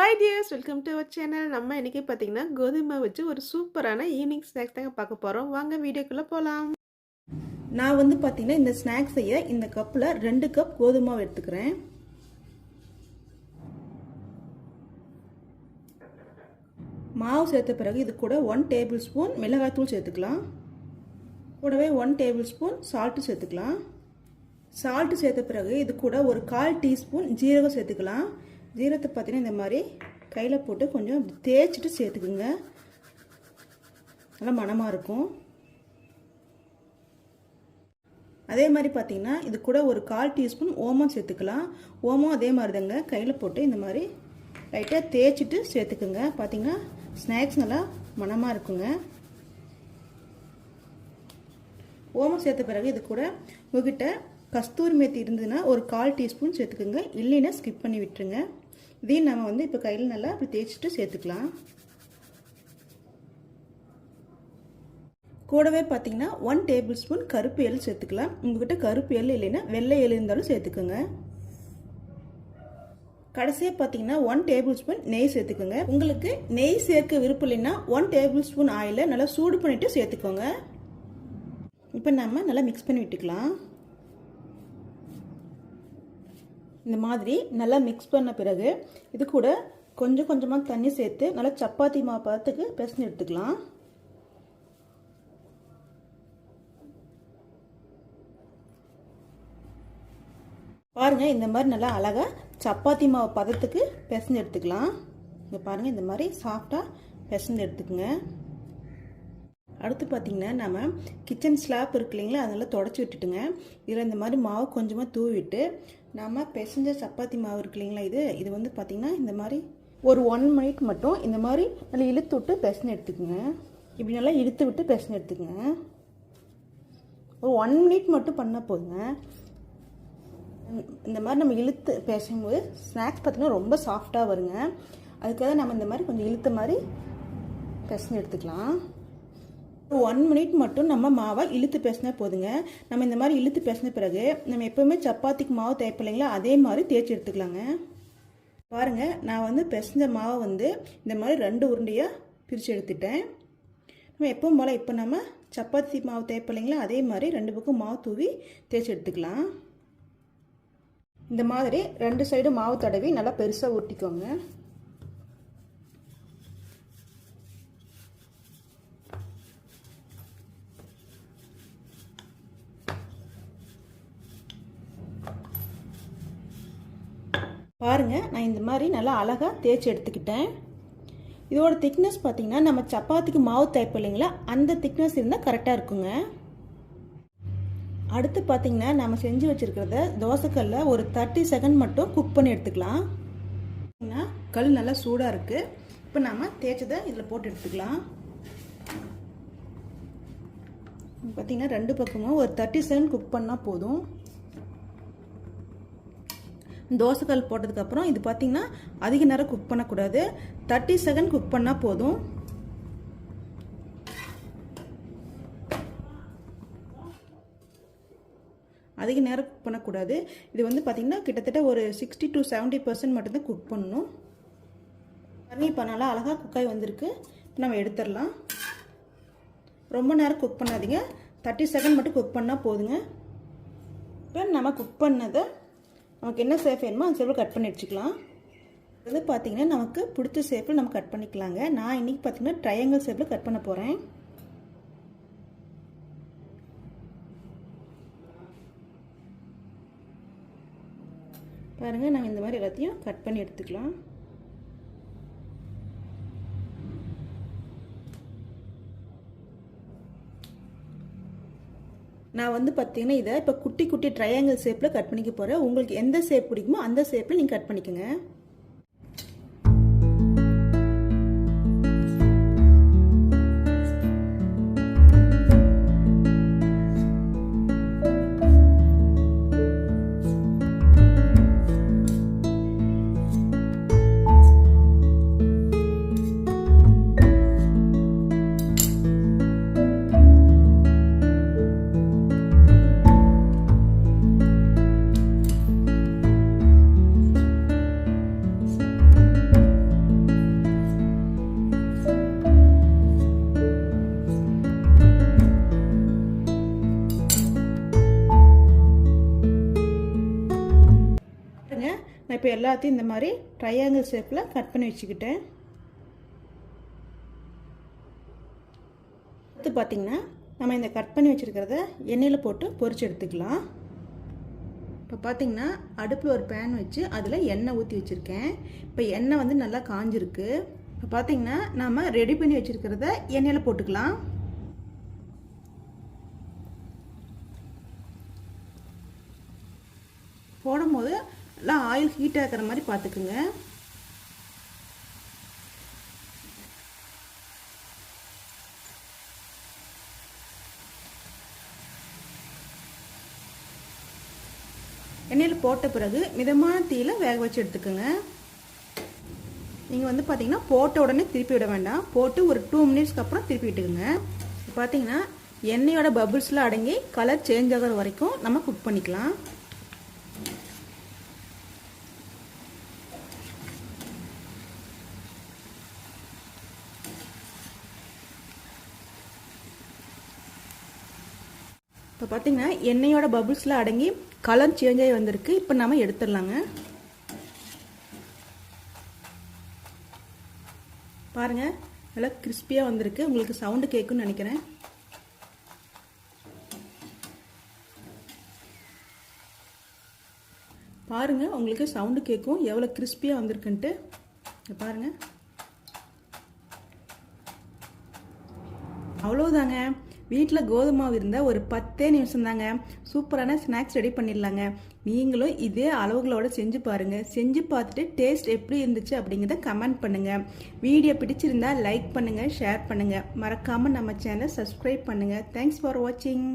Hi dears welcome to our channel நம்ம இன்னைக்கு பார்த்தீங்கன்னா கோதுமை வச்சு ஒரு சூப்பரான ஈவினிங் ஸ்நாக்ஸ் தாங்க பார்க்க போகிறோம் வாங்க வீடியோக்குள்ளே போகலாம் நான் வந்து பார்த்தீங்கன்னா இந்த ஸ்நாக்ஸ் செய்ய இந்த கப்பில் ரெண்டு கப் கோதுமை எடுத்துக்கிறேன். மாவு சேர்த்த பிறகு இது கூட ஒன் டேபிள் ஸ்பூன் மிளகாய்த்தூள் சேர்த்துக்கலாம். கூடவே ஒன் டேபிள் ஸ்பூன் சால்ட்டு சேர்த்துக்கலாம். சால்ட்டு சேர்த்த பிறகு இது கூட ஒரு கால் டீஸ்பூன் ஜீரகம் சேர்த்துக்கலாம். ஜீரத்தை பார்த்தீங்கன்னா இந்த மாதிரி கையில் போட்டு கொஞ்சம் தேய்ச்சிட்டு சேர்த்துக்குங்க. நல்லா மணமாக இருக்கும். அதே மாதிரி பார்த்தீங்கன்னா இது கூட ஒரு கால் டீஸ்பூன் ஓமம் சேர்த்துக்கலாம். ஓமம் அதே மாதிரி தாங்க கையில் போட்டு இந்த மாதிரி லைட்டாக தேய்ச்சிட்டு சேர்த்துக்குங்க. பார்த்தீங்கன்னா ஸ்நாக்ஸ் நல்லா மணமாக இருக்குங்க. ஓமம் சேர்த்த பிறகு இது கூட உங்ககிட்ட கஸ்தூரி மேத்தி இருந்ததுன்னா ஒரு கால் டீஸ்பூன் சேர்த்துக்குங்க. இல்லைன்னா ஸ்கிப் பண்ணி விட்டுருங்க. இதையும் நம்ம வந்து இப்போ கையில் நல்லா அப்படி தேய்ச்சிட்டு சேர்த்துக்கலாம். கூடவே பார்த்தீங்கன்னா ஒன் டேபிள் ஸ்பூன் கருப்பு எள் சேர்த்துக்கலாம். உங்ககிட்ட கருப்பு எள் இல்லைன்னா வெள்ளை எள் இருந்தாலும் சேர்த்துக்கோங்க. கடைசியாக பார்த்தீங்கன்னா ஒன் டேபிள் ஸ்பூன் நெய் சேர்த்துக்கோங்க. உங்களுக்கு நெய் சேர்க்க விருப்பம் இல்லைன்னா ஒன் டேபிள் ஸ்பூன் ஆயிலை நல்லா சூடு பண்ணிவிட்டு சேர்த்துக்கோங்க. இப்போ நம்ம நல்லா மிக்ஸ் பண்ணி விட்டுக்கலாம். இந்த மாதிரி நல்லா மிக்ஸ் பண்ண பிறகு இது கூட கொஞ்சம் கொஞ்சமாக தண்ணி சேர்த்து நல்லா சப்பாத்தி மாவு பதத்துக்கு பிசைஞ்சு எடுத்துக்கலாம். பாருங்கள் இந்த மாதிரி நல்லா அழகாக சப்பாத்தி மாவு பதத்துக்கு பிசைஞ்சு எடுத்துக்கலாம். இங்கே பாருங்கள் இந்த மாதிரி சாஃப்டாக பிசைஞ்சு எடுத்துக்கோங்க. அடுத்து பார்த்திங்கன்னா நம்ம கிச்சன் ஸ்லாப் இருக்கு இல்லைங்களா அதெல்லாம் தொடச்சி விட்டுட்டுங்க. இதில் இந்த மாதிரி மாவு கொஞ்சமாக தூவிட்டு நம்ம பிசைஞ்ச சப்பாத்தி மாவு இருக்கு இல்லைங்களா இது? இது வந்து பார்த்திங்கன்னா இந்த மாதிரி ஒரு ஒன் மினிட் மட்டும் இந்த மாதிரி நல்லா இழுத்து விட்டு பிசைஞ்சு எடுத்துக்கோங்க. இப்படி நல்லா இழுத்து விட்டு பிசைஞ்சு எடுத்துக்கோங்க. ஒரு ஒன் மினிட் மட்டும் பண்ணால் போதுங்க. இந்த மாதிரி நம்ம இழுத்து பேசும்போது ஸ்நாக்ஸ் பார்த்திங்கன்னா ரொம்ப சாஃப்டாக வருங்க. அதுக்காக நம்ம இந்த மாதிரி கொஞ்சம் இழுத்த மாதிரி பிசைஞ்சு எடுத்துக்கலாம். ஒன் மினிட் மட்டும் நம்ம மாவை இழுத்து பேசினா போதுங்க. நம்ம இந்த மாதிரி இழுத்து பேசின பிறகு நம்ம எப்போவுமே சப்பாத்திக்கு மாவு தேய்ப்பில்லைங்களா அதே மாதிரி தேய்ச்சி எடுத்துக்கலாங்க. பாருங்கள் நான் வந்து பிசைஞ்ச மாவை வந்து இந்த மாதிரி ரெண்டு உருண்டையாக பிரித்து எடுத்துட்டேன். நம்ம எப்பவும் போல் இப்போ நம்ம சப்பாத்தி மாவு தேய்ப்பில்லைங்களா அதே மாதிரி ரெண்டு பக்கம் மாவு தூவி தேய்ச்சி எடுத்துக்கலாம். இந்த மாதிரி ரெண்டு சைடும் மாவு தடவி நல்லா பெருசாக ஊட்டிக்கோங்க. பாருங்கள் நான் இந்த மாதிரி நல்லா அழகாக தேய்ச்சி எடுத்துக்கிட்டேன். இதோட திக்னஸ் பார்த்திங்கன்னா நம்ம சப்பாத்திக்கு மாவு தேய்ப்பு இல்லைங்களா? அந்த திக்னஸ் இருந்தால் கரெக்டாக இருக்குங்க. அடுத்து பார்த்திங்கன்னா நம்ம செஞ்சு வச்சுருக்கிறத தோசைக்கல்ல ஒரு தேர்ட்டி செகண்ட் மட்டும் குக் பண்ணி எடுத்துக்கலாம். கல் நல்லா சூடாக இருக்குது இப்போ நம்ம தேய்ச்சதை இதில் போட்டு எடுத்துக்கலாம். பார்த்திங்கன்னா ரெண்டு பக்கமும் ஒரு தேர்ட்டி செகண்ட் குக் பண்ணால் போதும். தோசைக்கல் போட்டதுக்கப்புறம் இது பார்த்திங்கன்னா அதிக நேரம் குக் பண்ணக்கூடாது. தேர்ட்டி செகண்ட் குக் பண்ணால் போதும். அதிக நேரம் குக் பண்ணக்கூடாது. இது வந்து பார்த்திங்கன்னா கிட்டத்தட்ட ஒரு சிக்ஸ்டி டு செவன்ட்டி பர்சன்ட் மட்டும்தான் குக் பண்ணணும். தண்ணி இப்போ நல்லா அழகாக குக்காய் வந்திருக்கு. இப்போ நம்ம எடுத்துடலாம். ரொம்ப நேரம் குக் பண்ணாதீங்க. தேர்ட்டி செகண்ட் மட்டும் குக் பண்ணால் போதுங்க. இப்போ நம்ம குக் பண்ணதை நமக்கு என்ன சேஃப் வேணுமோ அந்த சேஃபில் கட் பண்ணி வச்சுக்கலாம். இது பார்த்திங்கன்னா நமக்கு பிடிச்ச சேஃபில் நம்ம கட் பண்ணிக்கலாங்க. நான் இன்றைக்கி பார்த்திங்கன்னா ட்ரையாங்கிள் சேஃபில் கட் பண்ண போகிறேன் பாருங்கள் நாங்கள் இந்த மாதிரி எல்லாத்தையும் கட் பண்ணி எடுத்துக்கலாம். நான் வந்து பார்த்தீங்கன்னா இதை இப்போ குட்டி குட்டி ட்ரையாங்கிள் ஷேப்பில் கட் பண்ணிக்க போகிறேன் உங்களுக்கு எந்த ஷேப் பிடிக்குமோ அந்த ஷேப்பில் நீங்கள் கட் பண்ணிக்கோங்க. எல்லாத்தையும் இந்த மாதிரி ட்ரையாங்கிள் ஷேப்பில் கட் பண்ணி வச்சுக்கிட்டேன். அடுத்து பார்த்திங்கன்னா நம்ம இந்த கட் பண்ணி வச்சுருக்கிறத எண்ணெயில் போட்டு பொறிச்சு எடுத்துக்கலாம். இப்போ பார்த்தீங்கன்னா அடுப்பில் ஒரு பேன் வச்சு அதில் எண்ணெய் ஊற்றி வச்சுருக்கேன். இப்போ எண்ணெய் வந்து நல்லா காஞ்சிருக்கு. இப்போ பார்த்தீங்கன்னா நாம் ரெடி பண்ணி வச்சுருக்கிறத எண்ணெயில் போட்டுக்கலாம். போடும்போது எல்லாம் ஆயில் ஹீட் ஆகிற மாதிரி பார்த்துக்குங்க. எண்ணெயில் போட்ட பிறகு மிதமான தீயில் வேக வச்சு எடுத்துக்கோங்க. நீங்கள் வந்து பார்த்தீங்கன்னா போட்ட உடனே திருப்பி விட வேண்டாம். போட்டு ஒரு டூ மினிட்ஸ்க்கு அப்புறம் திருப்பி விட்டுக்குங்க. பார்த்தீங்கன்னா எண்ணெயோட பபுள்ஸ்லாம் அடங்கி கலர் சேஞ்ச் ஆகிற வரைக்கும் நம்ம குக் பண்ணிக்கலாம். பார்த்தீங்கன்னா எண்ணெயோட பபுள்ஸ்லாம் அடங்கி கலர் சேஞ்ச் ஆகி வந்திருக்கு. இப்போ நம்ம எடுத்துடலாங்க. பாருங்க நல்லா கிறிஸ்பியாக வந்திருக்கு. உங்களுக்கு சவுண்டு கேட்குன்னு நினைக்கிறேன். பாருங்க உங்களுக்கு சவுண்டு கேட்கும். எவ்வளோ கிறிஸ்பியாக வந்திருக்குன்ட்டு. பாருங்க. அவ்வளோதாங்க வீட்டில் கோதுமை மாவு இருந்தால் ஒரு பத்தே நிமிஷம் தாங்க சூப்பரான ஸ்நாக்ஸ் ரெடி பண்ணிடலாங்க. நீங்களும் இதே அளவுகளோட செஞ்சு பாருங்கள் செஞ்சு பார்த்துட்டு டேஸ்ட் எப்படி இருந்துச்சு அப்படிங்கிறத கமெண்ட் பண்ணுங்கள் வீடியோ பிடிச்சிருந்தா லைக் பண்ணுங்கள் ஷேர் பண்ணுங்கள் மறக்காமல் நம்ம சேனல் சப்ஸ்கிரைப் பண்ணுங்கள் தேங்க்ஸ் ஃபார் வாட்சிங்